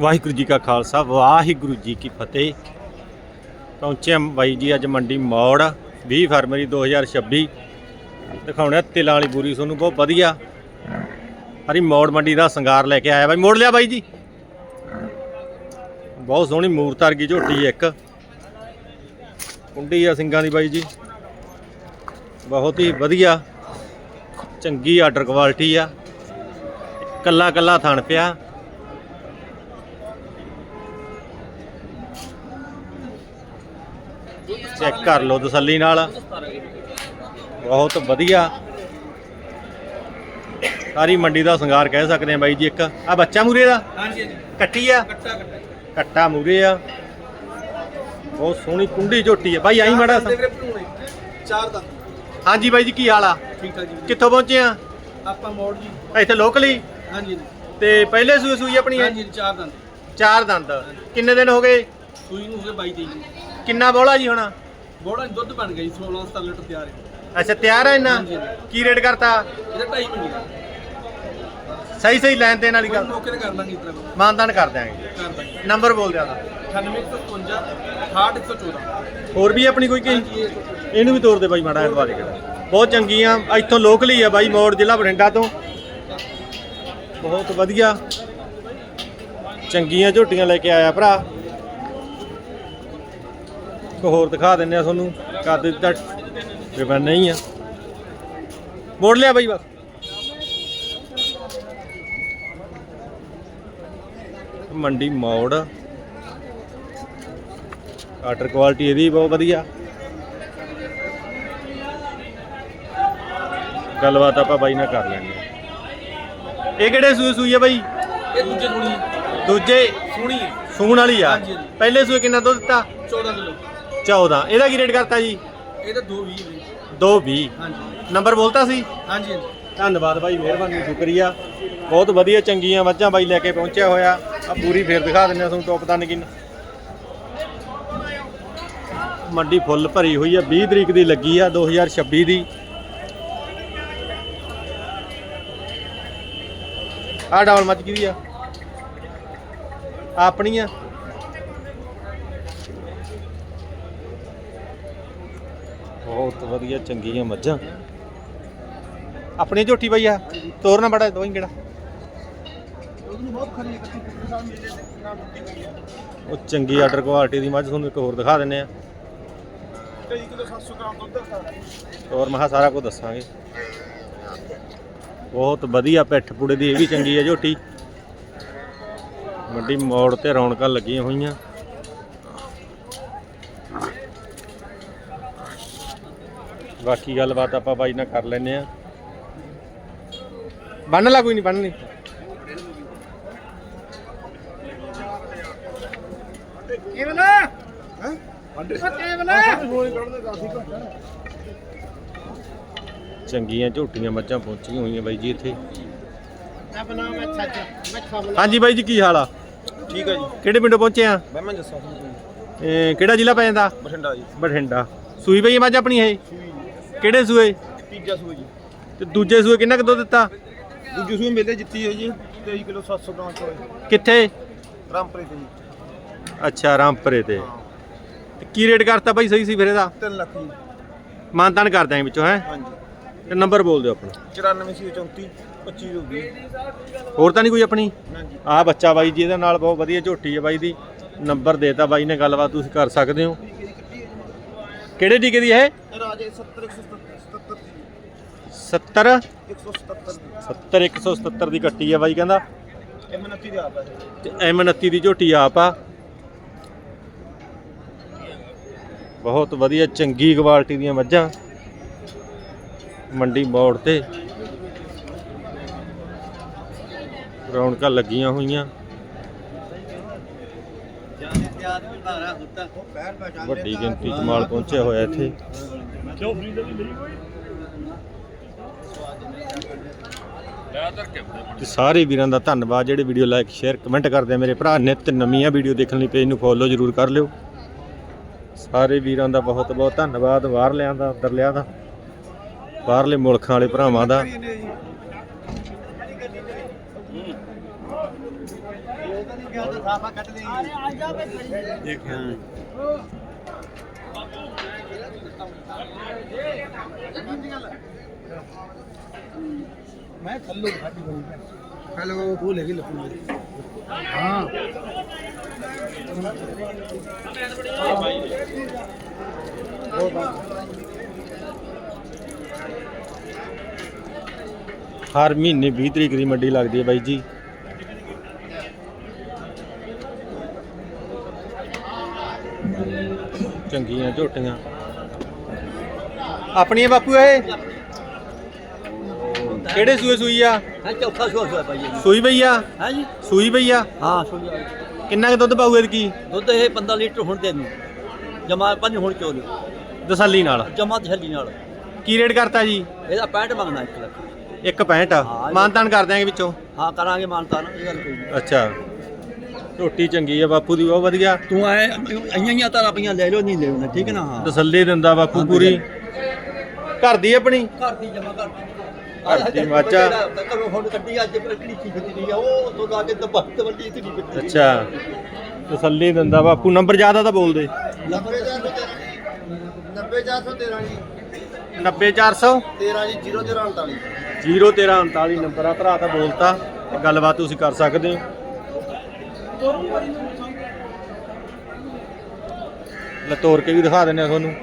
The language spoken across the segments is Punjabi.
ਵਾਹਿਗੁਰੂ ਜੀ ਕਾ ਖਾਲਸਾ, ਵਾਹਿਗੁਰੂ ਜੀ ਕੀ ਫਤਿਹ। ਪਹੁੰਚੇ ਬਾਈ ਜੀ ਅੱਜ ਮੰਡੀ ਮੌੜ 20 ਫਰਵਰੀ 2026 ਦਿਖਾਉਣਾ ਤਿਲਾਂ ਵਾਲੀ ਬੂਰੀ, ਤੁਹਾਨੂੰ ਬਹੁਤ ਵਧੀਆ। ਹਰੀ ਮੌੜ ਮੰਡੀ ਦਾ ਸੰਗਾਰ ਲੈ ਕੇ ਆਇਆ ਬਾਈ। ਮੋੜ ਲਿਆ ਬਾਈ ਜੀ। ਬਹੁਤ ਸੋਹਣੀ ਮੂਰਤ ਵਰਗੀ ਝੋਟੀ ਇੱਕ। ਕੁੰਡੀ ਆ ਸਿੰਘਾਂ ਦੀ ਬਾਈ ਜੀ। ਬਹੁਤ ਹੀ ਵਧੀਆ, ਚੰਗੀ ਆਰਡਰ ਕੁਆਲਿਟੀ ਆ। ਕੱਲਾ ਕੱਲਾ ਥਣ ਪਿਆ। ਚੈੱਕ ਕਰ ਲਓ ਤਸੱਲੀ ਨਾਲ। ਬਹੁਤ ਵਧੀਆ। ਸਾਰੀ ਮੰਡੀ ਦਾ ਸ਼ਿੰਗਾਰ ਕਹਿ ਸਕਦੇ ਆ ਬਾਈ ਜੀ ਇੱਕ। ਆ ਬੱਚਾ ਮੂਰੇ ਦਾ? ਹਾਂਜੀ ਹਾਂਜੀ। ਕੱਟੀ ਆ? ਕੱਟਾ ਕੱਟਾ। ਕੱਟਾ ਮੂਰੇ ਆ। ਬਹੁਤ ਸੋਹਣੀ ਕੁੰਡੀ ਝੋਟੀ ਆ। ਬਾਈ ਆਈ ਮਾੜਾ ਚਾਰ ਦਾ ਹਾਂਜੀ ਬਾਈ ਜੀ ਕੀ ਹਾਲ ਆ? ਠੀਕ ਆ ਜੀ ਕਿੱਥੋਂ ਪਹੁੰਚੇ ਆ? ਆਪਾਂ ਮੋੜ ਜੀ। ਇੱਥੇ ਲੋਕਲੀ? ਹਾਂਜੀ ਤੇ ਪਹਿਲੇ ਸੂਈ ਸੂਈ ਆਪਣੀ ਹਾਂਜੀ ਚਾਰ ਦਾ ਚਾਰ ਦੰਦ। ਕਿੰਨੇ ਦਿਨ ਹੋ ਗਏ? ਸੂਈ ਨੂੰ ਹੋ ਗਏ 22 ਤੇਈ। ਕਿੰਨਾ ਬੋਲਾ ਜੀ ਹੁਣ? ਬੋੜਾ ਦੁੱਧ ਬਣ ਗਈ 16 17 ਲੀਟਰ ਤਿਆਰ ਹੈ। ਅੱਛਾ ਤਿਆਰ ਹੈ ਇੰਨਾ। ਕੀ ਰੇਟ ਕਰਤਾ? ਇਹਦਾ 2.5 ਮਹੀਨੇ ਸਹੀ ਸਹੀ ਲੈਣ ਦੇਣ ਵਾਲੀ ਗੱਲ। ਮੌਕੇ ਤੇ ਕਰ ਲਾਂਗੇ ਇਸ ਤਰ੍ਹਾਂ। ਮਾਨਦਾਨ ਕਰ ਦਿਆਂਗੇ। ਕਰ ਦਾਂਗੇ। ਨੰਬਰ ਬੋਲ 9855 6114 ਹੋਰ ਵੀ ਆਪਣੀ ਕੋਈ ਕੀ ਇਹਨੂੰ ਵੀ ਤੋਰ ਦੇ ਬਾਈ ਮਾੜਾ ਜਿਹਾ ਕੇ ਬਹੁਤ ਚੰਗੀਆਂ ਇੱਥੋਂ ਲੋਕਲ ਹੀ ਆ ਬਾਈ ਮੋੜ ਜ਼ਿਲ੍ਹਾ ਬਠਿੰਡਾ ਤੋਂ। ਬਹੁਤ ਵਧੀਆ। ਚੰਗੀਆਂ ਝੋਟੀਆਂ ਲੈ ਕੇ ਆਇਆ ਭਰਾ। ਇੱਕ ਹੋਰ ਦਿਖਾ ਦਿੰਨੇ ਆ ਤੁਹਾਨੂੰ। ਕਰ ਦਿੱਤਾ। ਜਿਵੇਂ ਨਹੀਂ ਆ। ਮੋੜ ਲਿਆ ਬਾਈ ਬਸ। ਮੰਡੀ ਮੋੜ। ਆਰਡਰ ਕੁਆਲਿਟੀ ਇਹਦੀ ਬਹੁਤ ਵਧੀਆ। ਗੱਲਬਾਤ ਆਪਾਂ ਬਾਈ ਨਾਲ ਕਰ ਲੈਣੀ ਇਹ ਕਿਹੜੇ ਸੂਏ ਸੂਈ ਆ ਬਾਈ? ਇਹ ਦੂਜੇ ਥੋੜੀ ਦੂਜੇ? ਸੋਹਣੀ ਹੈ। ਸੂਣ ਵਾਲੀ ਆ। ਪਹਿਲੇ ਸੂਏ ਕਿੰਨਾ ਦੁੱਧ ਦਿੱਤਾ? 14 ਕਿਲੋ। 14 ਇਹਦਾ ਕੀ ਰੇਟ ਕਰਤਾ ਜੀ? ਇਹ ਤਾਂ 220 ਵੀਰੇ 220 ਹਾਂਜੀ। ਨੰਬਰ ਬੋਲਤਾ ਸੀ? ਹਾਂਜੀ ਹਾਂਜੀ। ਧੰਨਵਾਦ ਬਾਈ ਮਿਹਰਬਾਨੀ ਸ਼ੁਕਰੀਆ। ਬਹੁਤ ਵਧੀਆ ਚੰਗੀਆਂ ਮੱਝਾਂ ਬਾਈ ਲੈ ਕੇ ਪਹੁੰਚਿਆ ਹੋਇਆ। ਆ ਪੂਰੀ ਫੇਰ ਦਿਖਾ ਦਿੰਦੇ ਆ ਤੁਹਾਨੂੰ ਟੌਪ ਦਾ ਨਗਿਨ। ਮੰਡੀ ਫੁੱਲ ਭਰੀ ਹੋਈ ਆ 20 ਤਰੀਕ ਦੀ ਲੱਗੀ ਆ 2026 ਦੀ। ਆ ਡਬਲ ਮੱਝ ਕਿਹਦੀ ਆ? ਆਪਣੀ ਆ। ਬਹੁਤ ਵਧੀਆ, ਚੰਗੀਆਂ ਮੱਝਾਂ। ਆਪਣੀ ਝੋਟੀ ਬਈ ਤੋਰਨਾ ਬੜਾ ਦੋਈ ਕਿਹੜਾ। ਉਹ ਚੰਗੀ ਆਰਡਰ ਕੁਆਲਿਟੀ ਦੀ ਮੱਝ, ਤੁਹਾਨੂੰ ਇੱਕ ਹੋਰ ਦਿਖਾ ਦਿੰਨੇ ਆ। 23 ਕਿਲੋ 700 ਗ੍ਰਾਮ ਦੁੱਧ ਦਾ ਹੋਰ ਮਹਾ ਸਾਰਾ ਕੁਝ ਦੱਸਾਂਗੇ। ਬਹੁਤ ਵਧੀਆ ਪਿੱਠ ਪੁੜੇ ਦੀ, ਇਹ ਵੀ ਚੰਗੀ ਆ ਝੋਟੀ। ਵੱਡੀ ਮੋੜ ਤੇ ਰੌਣਕਾਂ ਲੱਗੀਆਂ ਹੋਈਆਂ। ਬਾਕੀ ਗੱਲਬਾਤ ਆਪਾਂ ਬਾਈ ਨਾਲ ਕਰ ਲੈਨੇ ਆ ਬੰਨ ਲਾ ਕੋਈ ਨਹੀਂ ਬੰਨ ਹੈ? ਕੇਵਲ। ਚੰਗੀਆਂ ਝੋਟੀਆਂ ਮੱਝਾਂ ਪਹੁੰਚੀਆਂ ਹੋਈਆਂ ਬਾਈ ਜੀ ਇੱਥੇ। ਹੈ ਹਾਂਜੀ ਬਾਈ ਜੀ ਕੀ ਹਾਲ ਆ? ਠੀਕ ਹੈ ਜੀ। ਕਿਹੜੇ ਪਿੰਡੋਂ ਪਹੁੰਚੇ ਆ? ਮੈਂ ਮੈਂ ਜੱਸਾ ਇਹ ਕਿਹੜਾ ਜ਼ਿਲ੍ਹਾ ਪੈ ਜਾਂਦਾ? ਬਠਿੰਡਾ ਜੀ। ਬਠਿੰਡਾ। ਸੂਈ ਪਈ ਹੈ ਮੱਝ ਆਪਣੀ ਇਹ? ਕਿਹੜੇ ਸੂਏ? ਤੀਜਾ ਸੂਆ ਜੀ। ਤੇ ਦੂਜੇ ਸੂਏ ਕਿੰਨਾ ਕੁ ਦੁੱਧ ਦਿੱਤਾ? ਦੂਜੇ ਸੂਏ ਮੇਲੇ ਜਿੱਤੀ ਹੈ ਜੀ 23 ਕਿਲੋ 700 ਗ੍ਰਾਮ ਚੋਏ ਕਿੱਥੇ? ਰਾਮਪੁਰੇ ਤੇ ਜੀ। ਅੱਛਾ ਰਾਮਪਰੇ ਤੇ। ਤੇ ਕੀ ਰੇਟ ਕਰਤਾ ਬਾਈ ਸਹੀ ਸੀ ਫਿਰ ਇਹਦਾ? 3 ਲੱਖ ਜੀ। ਮਾਨਤਾਨ ਕਰ ਦਿਆਂਗੇ ਵਿੱਚੋਂ ਹੈ? ਹਾਂਜੀ। ਤੇ ਨੰਬਰ ਬੋਲ ਦਿਓ ਆਪਣਾ। 94 ਸੀ 34 25 ਹੋ ਗਈ ਹੋਰ ਤਾਂ ਨਹੀਂ ਕੋਈ ਆਪਣੀ? ਹਾਂਜੀ। ਆਹ ਬੱਚਾ ਬਾਈ ਜੀ ਇਹਦੇ ਨਾਲ ਬਹੁਤ ਵਧੀਆ ਝੋਟੀ ਹੈ ਬਾਈ ਦੀ। ਨੰਬਰ ਦੇਤਾ ਬਾਈ ਨੇ ਗੱਲਬਾਤ ਤੁਸੀਂ ਕਰ ਸਕਦੇ ਹੋ। ਕਿਹੜੇ ਟੀਕੇ ਦੀ ਹੈ? ਰਾਜੇ 70 177 70 177 70 177 ਦੀ। ਕੱਟੀ ਹੈ ਬਾਈ ਕਹਿੰਦਾ। ਮਨਤੀ ਦੇ ਆਪ ਹੈ ਤੇ M29 ਦੀ ਝੋਟੀ ਆਪ ਆ। ਬਹੁਤ ਵਧੀਆ ਚੰਗੀ ਕੁਆਲਿਟੀ ਦੀਆਂ ਮੱਝਾਂ। ਮੰਡੀ ਮੋੜ ਤੇ। ਰੌਣਕਾਂ ਲੱਗੀਆਂ ਹੋਈਆਂ। ਵੱਡੀ ਗਿਣਤੀ ਚ ਮਾਲ ਪਹੁੰਚਿਆ ਹੋਇਆ ਇੱਥੇ। ਤੇ ਸਾਰੇ ਵੀਰਾਂ ਦਾ ਧੰਨਵਾਦ ਜਿਹੜੇ ਵੀਡੀਓ ਲਾਈਕ ਸ਼ੇਅਰ ਕਮੈਂਟ ਕਰਦੇ ਆ ਮੇਰੇ ਭਰਾ। ਨਿਤ ਨਵੀਆਂ ਵੀਡੀਓ ਦੇਖਣ ਲਈ ਪੇਜ ਨੂੰ ਫੋਲੋ ਜ਼ਰੂਰ ਕਰ ਲਿਓ। ਸਾਰੇ ਵੀਰਾਂ ਦਾ ਬਹੁਤ ਬਹੁਤ ਧੰਨਵਾਦ ਬਾਹਰਲਿਆਂ ਦਾ ਅੰਦਰਲਿਆਂ ਦਾ ਬਾਹਰਲੇ ਮੁਲਕਾਂ ਵਾਲੇ ਭਰਾਵਾਂ ਦਾ ਇਹ ਤਾਂ ਨਹੀਂ ਗਿਆ ਤਾਂ ਸਾਫਾ ਕੱਟ ਲਈ ਅਰੇ ਆ ਜਾ ਬੇ ਦੇਖਿਆ ਮੈਂ ਥੱਲੋਂ ਖਾਦੀ ਬਣੀ ਹੈਲੋ ਉਹ ਲੈ ਗਈ ਲੱਪੂ ਹਾਂ ਹਰ ਮਹੀਨੇ 20 ਤਰੀਕ ਦੀ ਮੰਡੀ ਲੱਗਦੀ ਹੈ ਬਾਈ ਜੀ। ਚੰਗੀਆਂ ਝੋਟੀਆਂ। ਆਪਣੀਆਂ ਬਾਪੂ ਇਹ? ਕਿਹੜੇ ਸੂਏ ਸੂਈ ਆ? ਹਾਂ ਚੌਥਾ ਸੌ ਸੌ ਭਾਈ ਸੂਈ ਪਈ ਆ? ਹਾਂ ਜੀ। ਸੂਈ ਪਈ ਆ? ਹਾਂ ਸੌ ਕਿੰਨਾ ਕੁ ਦੁੱਧ ਪਾਊ ਇਹਦੀ ਦੁੱਧ ਇਹ 15 ਲੀਟਰ ਹੁਣ ਦੇ ਨੂੰ ਜਮਾ ਪੰਜ ਹੁਣ ਚੋ ਲਿਓ ਤਸੱਲੀ ਨਾਲ। ਜਮਾ ਤਸੱਲੀ ਨਾਲ। ਕੀ ਰੇਟ ਕਰਤਾ ਜੀ? ਇਹਦਾ 65 ਮੰਗਣਾ 1 ਲੱਖ। ਇੱਕ 65 ਹਾਂ। ਮਾਨਤਾਨ ਕਰ ਦਿਆਂਗੇ ਵਿੱਚੋਂ। ਹਾਂ ਕਰਾਂਗੇ ਮਾਨਤਾ ਨਾ ਇਹ ਗੱਲ ਕੋਈ ਨਹੀਂ। ਅੱਛਾ। ਝੋਟੀ ਚੰਗੀ ਆ ਬਾਪੂ ਦੀ ਬਹੁਤ ਵਧੀਆ। ਤੂੰ ਐ ਆਈਆਂ ਹੀ ਤਾਂ ਆਪਣੀਆਂ ਲੈ ਲਓ ਨਹੀਂ ਲੈ ਨਾ ਠੀਕ ਹੈ ਨਾ? ਹਾਂ ਤਸੱਲੀ ਦਿੰਦਾ ਬਾਪੂ ਪੂਰੀ। ਘਰ ਦੀ ਆਪਣੀ? ਘਰ ਦੀ ਜਮਾ ਘਰ ਦੀ ਘਰ ਦੀ ਹੁਣ ਕੱਢੀ ਅੱਜ ਪਰ ਕਿਹੜੀ ਚੀਜ਼ ਦਿੱਤੀ ਆ? ਉਹ ਤੋਂ ਲਾ ਕੇ ਤਾਂ ਬਹੁਤ ਵੱਡੀ ਇਤਨੀ ਬਿੱਤੀ ਅੱਛਾ। ਤਸੱਲੀ ਦਿੰਦਾ ਬਾਪੂ। ਨੰਬਰ ਜ਼ਿਆਦਾ ਤਾਂ ਬੋਲ ਦੇ। 90413 ਜੀ। 90400 13 ਜੀ 0048 01339 ਨੰਬਰ ਆ ਭਰਾ ਤਾਂ ਬੋਲਤਾ। ਗੱਲਬਾਤ ਤੁਸੀਂ ਕਰ ਸਕਦੇ ਹੋ। ਲੈ ਤੋੜ ਕੇ ਵੀ ਦਿਖਾ ਦਿੰਦੇ ਆ ਤੁਹਾਨੂੰ।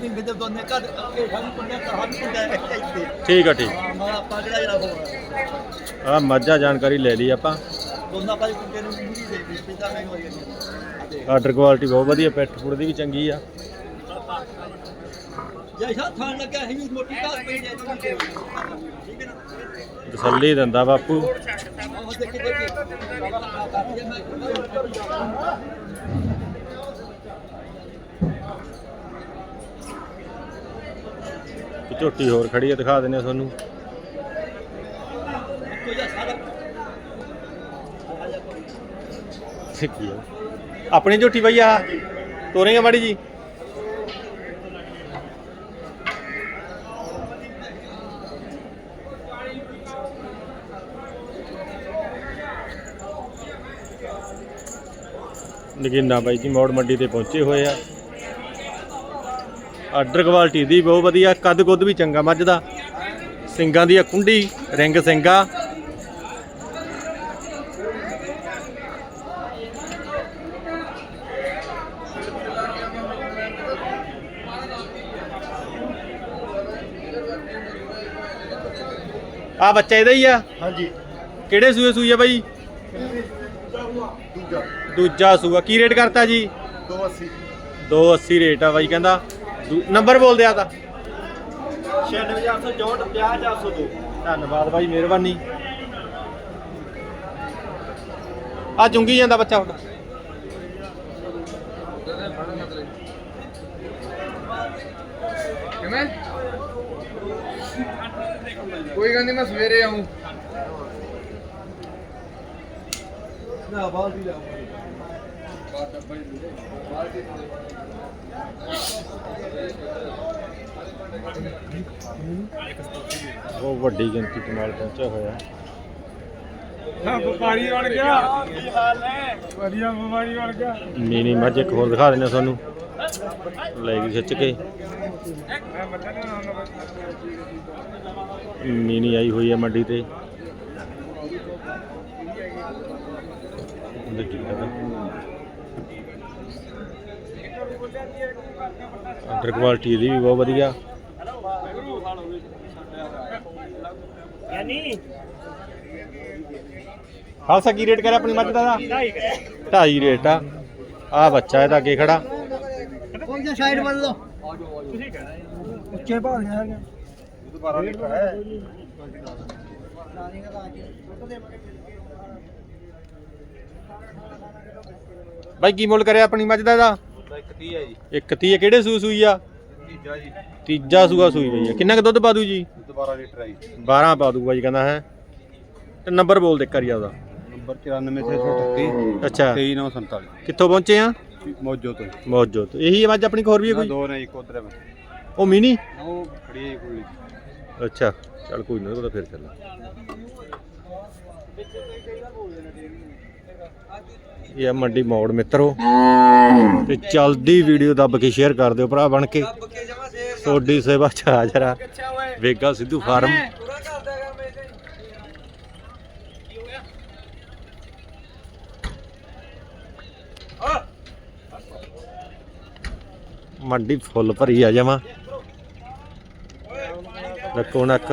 ਦਿਨ ਦੋਨੇ ਠੀਕ ਆ ਠੀਕ। ਆ। ਮੱਝਾ ਜਾਣਕਾਰੀ ਲੈ ਲਈ ਆਪਾਂ। ਦੋਨਾਂ ਨੂੰ ਦੇ ਨਹੀਂ ਹੋਈ ਆਰਡਰ ਕੁਆਲਿਟੀ ਬਹੁਤ ਵਧੀਆ ਪੈਟ ਫੂਡ ਦੀ ਵੀ ਚੰਗੀ ਆ। ਜੈਸਾ ਥਾਣ ਲੱਗਾ ਹੈ ਜੀ ਮੋਟੀ ਘਾਸ ਪਈ ਜਾਂਦੀ ਹੈ ਠੀਕ ਹੈ ਨਾ? ਤਸੱਲੀ ਦਿੰਦਾ ਬਾਪੂ। ਉਹ ਦੇਖੀ ਦੇਖੀ। ਇੱਕ ਝੋਟੀ ਹੋਰ ਖੜੀ ਆ ਦਿਖਾ ਆ ਤੁਹਾਨੂੰ। ਸਿੱਕੀ ਆ। ਆਪਣੀ ਝੋਟੀ ਬਈ ਆ ਤੋਰੇਗਾ ਮਾੜੀ ਜੀ। ਨਗੀਨਾ ਬਾਈ ਜੀ ਮੋੜ ਮੰਡੀ ਤੇ ਪਹੁੰਚੇ ਹੋਏ ਆ। ਆਰਡਰ ਕੁਆਲਿਟੀ ਦੀ ਬਹੁਤ ਵਧੀਆ ਕੱਦ ਕੁੱਦ ਵੀ ਚੰਗਾ ਮੱਝ ਦਾ ਸਿੰਗਾਂ ਦੀ ਆ ਕੁੰਡੀ, ਰਿੰਗ ਸਿੰਗਾ। ਆ ਬੱਚਾ ਇਹਦਾ ਹੀ ਆ? ਹਾਂਜੀ। ਕਿਹੜੇ ਸੂਏ ਸੂਈ ਆ ਬਾਈ? ਦੂਜਾ। ਦੂਜਾ ਸੂਆ। ਕੀ ਰੇਟ ਕਰਤਾ ਜੀ? 280 280 ਰੇਟ ਆ ਬਾਈ ਕਹਿੰਦਾ। ਨੰਬਰ ਬੋਲ ਦਿਆ ਤਾਂ। 96864 50402 ਧੰਨਵਾਦ ਬਾਈ ਮਿਹਰਬਾਨੀ। ਆ ਚੁੰਗੀ ਜਾਂਦਾ ਬੱਚਾ ਤੁਹਾਡਾ ਕਿਵੇਂ ਨਹੀਂ ਮੈਂ ਸਵੇਰੇ ਆਉਂ ਨਾ ਬਹੁਤ ਵੱਡੀ ਗਿਣਤੀ ਚ ਮਾਲ ਪਹੁੰਚਿਆ ਹੋਇਆ। ਵਪਾਰੀ ਬਣ ਗਿਆ। ਕੀ ਹਾਲ ਹੈ ਵਧੀਆ ਵਪਾਰੀ ਬਣ ਗਿਆ। ਨੀਨੀ ਮੱਝ ਇੱਕ ਹੋਰ ਦਿਖਾ ਦਿੰਦੇ ਆ ਤੁਹਾਨੂੰ। ਲੈ ਗਈ ਖਿੱਚ ਕੇ। ਮੈਂ ਪਤਾ ਨਹੀਂ ਹੁੰਦਾ ਮੀਨੀ ਆਈ ਹੋਈ ਹੈ ਮੰਡੀ ਤੇ। ਆਰਡਰ ਕੁਆਲਿਟੀ ਦੀ ਵੀ ਬਹੁਤ ਵਧੀਆ। ਖਾਲਸਾ ਕੀ ਰੇਟ ਕਰਿਆ ਆਪਣੀ ਮੱਝ ਦਾ? 2.5 ਰੇਟ ਆ। ਆ ਬੱਚਾ ਇਹਦਾ ਅੱਗੇ ਖੜਾ। ਕੋਈ ਜਾ ਸਾਈਡ ਵੱਲ ਲੋ ਤੁਸੀਂ ਕਹਿਣਾ ਉੱਚੇ ਭਾਅ ਦੇ ਹੈਗੇ ਦੁਬਾਰਾ ਲਿਖਾ ਹੈ। ਬਾਈ ਕੀ ਮੁੱਲ ਕਰਿਆ ਆਪਣੀ ਮੱਝ ਦਾ ਇਹਦਾ? ਇੱਕ 30 ਹੈ ਜੀ। ਇੱਕ ਤੀਹ ਹੈ ਕਿਹੜੇ ਸੂ ਸੂਈ ਆ? ਤੀਜਾ ਜੀ। ਤੀਜਾ ਸੂਆ ਸੂਈ ਪਈ ਆ। ਕਿੰਨਾ ਕੁ ਦੁੱਧ ਪਾ ਦੂ ਜੀ? ਦੁਬਾਰਾ ਲੀਟਰ ਹੈ ਜੀ। 12 ਪਾ ਦੂਗਾ ਜੀ ਕਹਿੰਦਾ ਹੈ। ਤੇ ਨੰਬਰ ਬੋਲ ਦੇ ਕਰੀ ਉਹਦਾ ਨੰਬਰ 94638 ਅੱਛਾ। 23947 ਕਿੱਥੋਂ ਪਹੁੰਚੇ ਆ? ਮੌਜੋ ਤੋਂ ਮੌਜੋ ਤੋਂ। ਇਹੀ ਮੱਝ ਆਪਣੀ ਹੋਰ ਵੀ ਹੈ ਕੋਈ? ਦੋ ਨੇ ਇੱਕ ਉਧਰ ਉਹ ਮਿਨੀ? ਉਹ ਖੜੀ ਹੈ ਕੁੜੀ ਅੱਛਾ, ਚੱਲ ਕੋਈ ਨਾ, ਉਹਦਾ ਫਿਰ ਚੱਲ ਇਹ ਆ ਮੰਡੀ ਮੋੜ, ਮਿੱਤਰੋ। ਤੇ ਚੱਲਦੀ ਵੀਡੀਓ ਦੱਬ ਕੇ ਸ਼ੇਅਰ ਕਰ ਦਿਓ, ਭਰਾ ਬਣ ਕੇ। ਤੁਹਾਡੀ ਸੇਵਾ ਚ ਹਾਜ਼ਰ ਆ। ਵੇਗਾ ਸਿੱਧੂ ਫਾਰਮ। ਮੰਡੀ ਫੁੱਲ ਭਰੀ ਆ ਜਾਵਾਂ ਨੱਕੋ। ਨੱਕ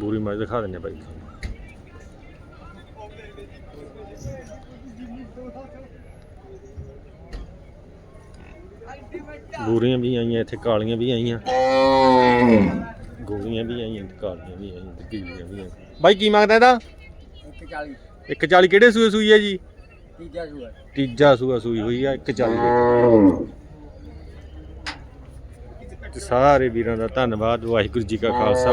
ਬੂਰੀ ਮਾਜ ਦਿਖਾ ਦਿੰਨੇ ਬਾਈ। ਬੂਰੀਆਂ ਵੀ ਆਈਆਂ ਇੱਥੇ ਕਾਲੀਆਂ ਵੀ ਆਈਆਂ। ਗੋਲੀਆਂ ਵੀ ਆਈਆਂ ਤੇ ਕਾਲੀਆਂ ਵੀ ਆਈਆਂ ਤੇ ਪੀਲੀਆਂ ਵੀ ਆਈਆਂ। ਬਾਈ ਕੀ ਮੰਗਦਾ ਇਹਦਾ? 140 140 ਕਿਹੜੇ ਸੂਏ ਸੂਈ ਹੈ ਜੀ? ਤੀਜਾ ਸੂਆ। ਤੀਜਾ ਸੂਆ ਸੂਈ ਹੋਈ ਆ 140 ਤੇ ਸਾਰੇ ਵੀਰਾਂ ਦਾ ਧੰਨਵਾਦ, ਵਾਹਿਗੁਰੂ ਜੀ ਕਾ ਖਾਲਸਾ।